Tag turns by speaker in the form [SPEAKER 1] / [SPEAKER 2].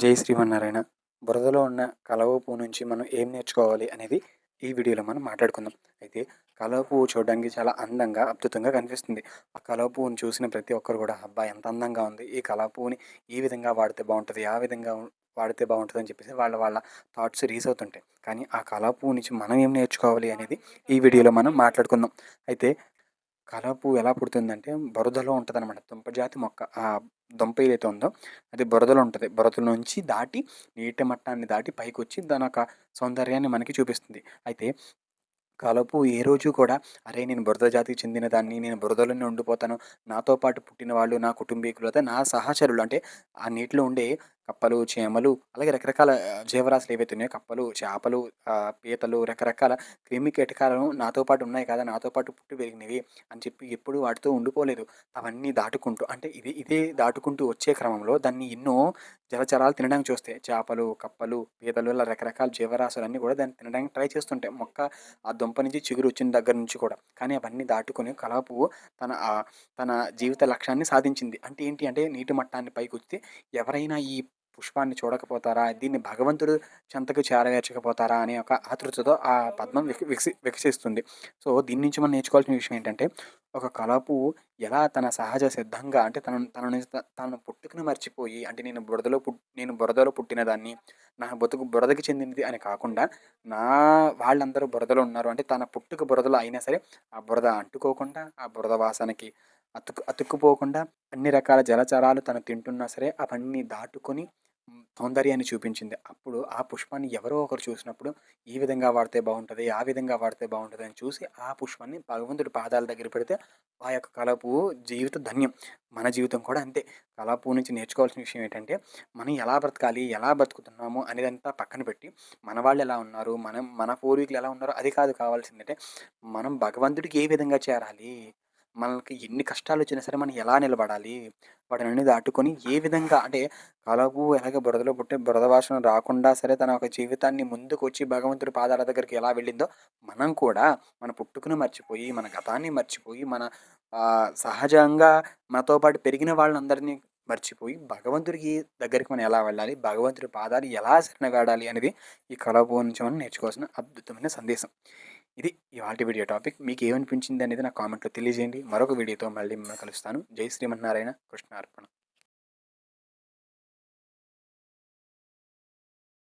[SPEAKER 1] జై శ్రీమన్నారాయణ. బురదలో ఉన్న కలవ పువ్వు నుంచి మనం ఏం నేర్చుకోవాలి అనేది ఈ వీడియోలో మనం మాట్లాడుకుందాం. అయితే కలవ పువ్వు చూడడానికి చాలా అందంగా అద్భుతంగా కనిపిస్తుంది. ఆ కలవ పువ్వును చూసిన ప్రతి ఒక్కరు కూడా అబ్బా ఎంత అందంగా ఉంది. ఈ కలవ పువ్వుని ఈ విధంగా వాడితే బాగుంటుంది ఆ విధంగా వాడితే బాగుంటుంది అని చెప్పేసి వాళ్ళ వాళ్ళ థాట్స్ రీస్ అవుతుంటాయి. కానీ ఆ కలవ పువ్వు నుంచి మనం ఏం నేర్చుకోవాలి అనేది ఈ వీడియోలో మనం మాట్లాడుకుందాం. అయితే కలపు ఎలా పుడుతుందంటే బురదలో ఉంటుంది అనమాట దుంపజాతి మొక్క ఆ దుంప ఏదైతే ఉందో అది బురదలో ఉంటుంది. బురద నుంచి దాటి నీటి మట్టాన్ని దాటి పైకి వచ్చి దాని యొక్క సౌందర్యాన్ని మనకి చూపిస్తుంది. అయితే కలుపు ఏ రోజు కూడా అరే నేను బురద జాతికి చెందిన దాన్ని నేను బురదలోనే ఉండిపోతాను నాతో పాటు పుట్టిన వాళ్ళు నా కుటుంబీకులు అయితే నా సహచరులు అంటే ఆ నీటిలో ఉండే కప్పలు చేమలు అలాగే రకరకాల జీవరాశులు ఏవైతే ఉన్నాయో కప్పలు చేపలు పీతలు రకరకాల క్రిమి కీటకాలను నాతో పాటు ఉన్నాయి కదా నాతో పాటు పుట్టి పెరిగినవి అని చెప్పి ఎప్పుడు వాటితో ఉండిపోలేదు. అవన్నీ దాటుకుంటూ అంటే ఇది ఇదే దాటుకుంటూ వచ్చే క్రమంలో దాన్ని ఎన్నో జలచరాలు తినడానికి చూస్తాయి చేపలు కప్పలు పీతలు ఇలా రకరకాల జీవరాశులన్నీ కూడా దాన్ని తినడానికి ట్రై చేస్తుంటాయి. మొక్క ఆ దుంప నుంచి చిగురు వచ్చిన దగ్గర నుంచి కూడా. కానీ అవన్నీ దాటుకొని కలాపు తన తన జీవిత లక్ష్యాన్ని సాధించింది. అంటే ఏంటి అంటే నీటి మట్టాన్ని పైకి వస్తే ఎవరైనా ఈ పుష్పాన్ని చూడకపోతారా? దీన్ని భగవంతుడు చెంతకు చేరవేర్చకపోతారా? అనే ఒక ఆతృతతో ఆ పద్మం వికసి వికసిస్తుంది. సో దీని నుంచి మనం నేర్చుకోవాల్సిన విషయం ఏంటంటే ఒక కలపు ఎలా తన సహజ సిద్ధంగా అంటే తన తన నుంచి తన పుట్టుకను మర్చిపోయి అంటే నేను బురదలో పుట్ నేను బురదలో పుట్టిన దాన్ని నా బతుకు బురదకి చెందినది అని కాకుండా నా వాళ్ళందరూ బురదలో ఉన్నారు అంటే తన పుట్టుక బురదలో అయినా సరే ఆ బురద అంటుకోకుండా ఆ బురద వాసనకి అతుకు అతుక్కుపోకుండా అన్ని రకాల జలచరాలు తను తింటున్నా సరే అవన్నీ దాటుకొని సౌందర్యాన్ని చూపించింది. అప్పుడు ఆ పుష్పాన్ని ఎవరో ఒకరు చూసినప్పుడు ఈ విధంగా వాడితే బాగుంటుంది ఆ విధంగా వాడితే బాగుంటుంది అని చూసి ఆ పుష్పాన్ని భగవంతుడి పాదాల దగ్గర పెడితే ఆ యొక్క కళపు జీవిత ధన్యం. మన జీవితం కూడా అంతే. కళాపువ్వు నుంచి నేర్చుకోవాల్సిన విషయం ఏంటంటే మనం ఎలా బ్రతకాలి ఎలా బ్రతుకుతున్నాము అనేదంతా పక్కన పెట్టి మన వాళ్ళు ఎలా ఉన్నారు మనం మన పూర్వీకులు ఎలా ఉన్నారో అది కాదు కావాల్సిందంటే మనం భగవంతుడికి ఏ విధంగా చేరాలి మనకి ఎన్ని కష్టాలు వచ్చినా సరే మనం ఎలా నిలబడాలి? వాటిని దాటుకొని ఏ విధంగా అంటే కలపు ఎలాగ బురదలో పుట్టే బురద వాసన రాకుండా సరే తన ఒక జీవితాన్ని ముందుకు వచ్చి భగవంతుడి పాదాల దగ్గరికి ఎలా వెళ్ళిందో మనం కూడా మన పుట్టుకుని మర్చిపోయి మన గతాన్ని మర్చిపోయి మన సహజంగా మనతో పాటు పెరిగిన వాళ్ళందరినీ మర్చిపోయి భగవంతుడికి దగ్గరికి మనం ఎలా వెళ్ళాలి? భగవంతుడి పాదాలు ఎలా శరణగాడాలి అనేది ఈ కళపు నుంచి మనం నేర్చుకోవాల్సిన అద్భుతమైన సందేశం. ఇది ఇవాళ వీడియో టాపిక్. మీకు ఏమనిపించింది అనేది నా కామెంట్లో తెలియజేయండి. మరొక వీడియోతో మళ్ళీ మిమ్మల్ని కలుస్తాను. జై శ్రీమన్నారాయణ. కృష్ణార్పణ.